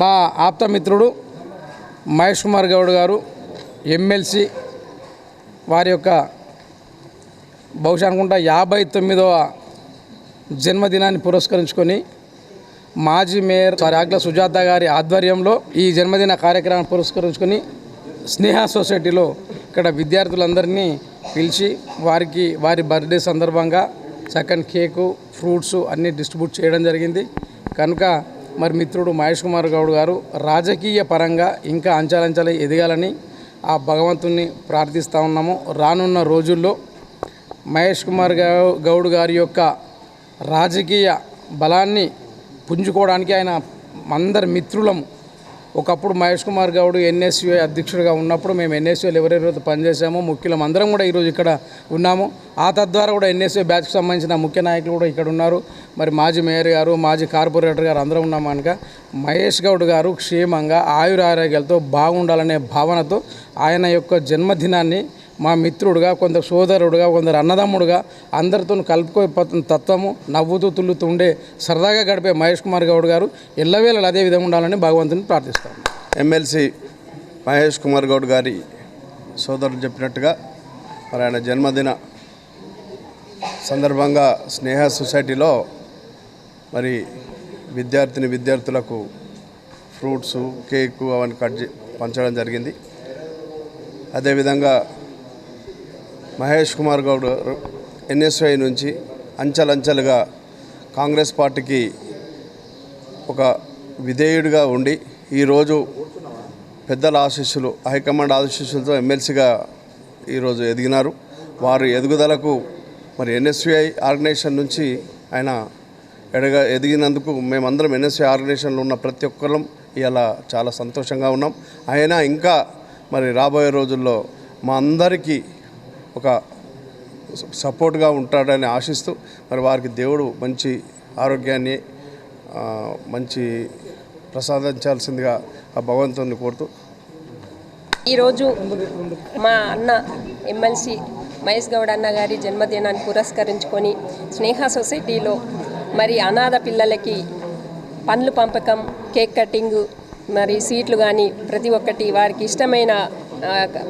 మా ఆప్తమిత్రుడు మహేష్ కుమార్ గౌడ్ గారు ఎమ్మెల్సీ వారి యొక్క బహుశా అనుకుంటా యాభై తొమ్మిదవ జన్మదినాన్ని పురస్కరించుకొని మాజీ మేయర్ సారీ ఆగ్ల సుజాత గారి ఆధ్వర్యంలో ఈ జన్మదిన కార్యక్రమాన్ని పురస్కరించుకొని స్నేహ సొసైటీలో ఇక్కడ విద్యార్థులందరినీ పిలిచి వారికి వారి బర్త్డే సందర్భంగా సెకండ్ కేకు ఫ్రూట్స్ అన్నీ డిస్ట్రిబ్యూట్ చేయడం జరిగింది. కనుక మరి మిత్రుడు మహేష్ కుమార్ గౌడ్ గారు రాజకీయ పరంగా ఇంకా అంచాలంచాలి ఎదగాలని ఆ భగవంతుణ్ణి ప్రార్థిస్తూ ఉన్నాము. రానున్న రోజుల్లో మహేష్ కుమార్ గౌడ్ గారి యొక్క రాజకీయ బలాన్ని పుంజుకోవడానికి ఆయన అందరి మిత్రులము ఒకప్పుడు మహేష్ కుమార్ గౌడ్ ఎన్ఎస్యుఐ అధ్యక్షుడిగా ఉన్నప్పుడు మేము ఎన్ఎస్యుఐలు ఎవరెవరైతే పనిచేసామో ముఖ్యులం అందరం కూడా ఈరోజు ఇక్కడ ఉన్నాము. ఆ తద్వారా కూడా ఎన్ఎస్యుఐ బ్యాచ్కి సంబంధించిన ముఖ్య నాయకులు కూడా ఇక్కడ ఉన్నారు. మరి మాజీ మేయర్ గారు మాజీ కార్పొరేటర్ గారు అందరం ఉన్నాం కనుక మహేష్ గౌడ్ గారు క్షేమంగా ఆయురారోగ్యాలతో బాగుండాలనే భావనతో ఆయన యొక్క జన్మదినాన్ని మా మిత్రుడుగా కొందరు సోదరుడుగా కొందరు అన్నదమ్ముడుగా అందరితో కలుపుకోపోతున్న తత్వము నవ్వుతూ తుల్లుతూ ఉండే సరదాగా గడిపే మహేష్ కుమార్ గౌడ్ గారు ఎల్లవేళలు అదే విధంగా ఉండాలని భగవంతుని ప్రార్థిస్తాను ఎమ్మెల్సీ మహేష్ కుమార్ గౌడ్ గారి సోదరుడు చెప్పినట్టుగా మరి ఆయన జన్మదిన సందర్భంగా స్నేహ సొసైటీలో మరి విద్యార్థిని విద్యార్థులకు ఫ్రూట్స్ కేకు అవన్నీ కట్ పంచడం జరిగింది. అదేవిధంగా మహేష్ కుమార్ గౌడ్ గారు ఎన్ఎస్ఐ నుంచి అంచెలంచెలుగా కాంగ్రెస్ పార్టీకి ఒక విధేయుడిగా ఉండి ఈరోజు పెద్దల ఆశీస్సులు హైకమాండ్ ఆశీస్సులతో ఎమ్మెల్సీగా ఈరోజు ఎదిగినారు. వారి ఎదుగుదలకు మరి ఎన్ఎస్విఐ ఆర్గనైజేషన్ నుంచి ఆయన ఎడగా ఎదిగినందుకు మేమందరం ఎన్ఎస్వి ఆర్గనైజేషన్లో ఉన్న ప్రతి ఒక్కరం ఇలా చాలా సంతోషంగా ఉన్నాం. ఆయన ఇంకా మరి రాబోయే రోజుల్లో మా అందరికీ ఒక సపోర్ట్గా ఉంటాడని ఆశిస్తూ మరి వారికి దేవుడు మంచి ఆరోగ్యాన్ని మంచి ప్రసాదించాల్సిందిగా ఆ భగవంతుని కోరుతూ ఈరోజు మా అన్న ఎమ్మెల్సీ మహేష్ గౌడ్ అన్న గారి జన్మదినాన్ని పురస్కరించుకొని స్నేహ సొసైటీలో మరి అనాథ పిల్లలకి పండ్లు పంపకం కేక్ కటింగ్ మరి సీట్లు కానీ ప్రతి ఒక్కటి వారికి ఇష్టమైన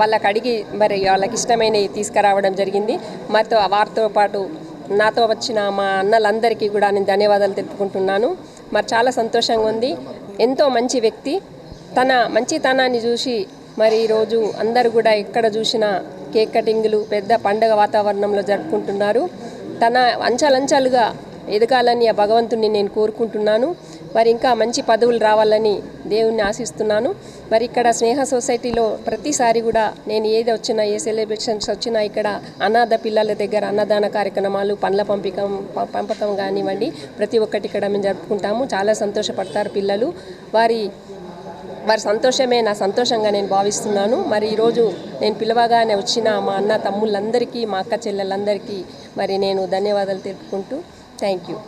వాళ్ళకి అడిగి మరి వాళ్ళకి ఇష్టమైనవి తీసుకురావడం జరిగింది. మాతో వారితో పాటు నాతో వచ్చిన మా అన్నలందరికీ కూడా నేను ధన్యవాదాలు తెలుపుకుంటున్నాను. మరి చాలా సంతోషంగా ఉంది. ఎంతో మంచి వ్యక్తి. తన మంచితనాన్ని చూసి మరి ఈరోజు అందరూ కూడా ఎక్కడ చూసినా కేక్ కటింగ్లు పెద్ద పండగ వాతావరణంలో జరుపుకుంటున్నారు. తన అంచలంచలుగా ఎదగాలని ఆ భగవంతుని నేను కోరుకుంటున్నాను. మరి ఇంకా మంచి పదవులు రావాలని దేవుణ్ణి ఆశిస్తున్నాను. మరి ఇక్కడ స్నేహ సొసైటీలో ప్రతిసారి కూడా నేను ఏది వచ్చినా ఏ సెలబ్రేషన్స్ వచ్చినా ఇక్కడ అనాథ పిల్లల దగ్గర అన్నదాన కార్యక్రమాలు పండ్ల పంపికం పంపకం కానివ్వండి ప్రతి ఒక్కటి ఇక్కడ మేము జరుపుకుంటాము. చాలా సంతోషపడతారు పిల్లలు. వారి వారి సంతోషమే నా సంతోషంగా నేను భావిస్తున్నాను. మరి ఈరోజు నేను పిలవగానే వచ్చిన మా అన్న తమ్ముళ్ళందరికీ మా అక్క చెల్లెలందరికీ మరి నేను ధన్యవాదాలు తెలుపుకుంటూ థ్యాంక్ యూ.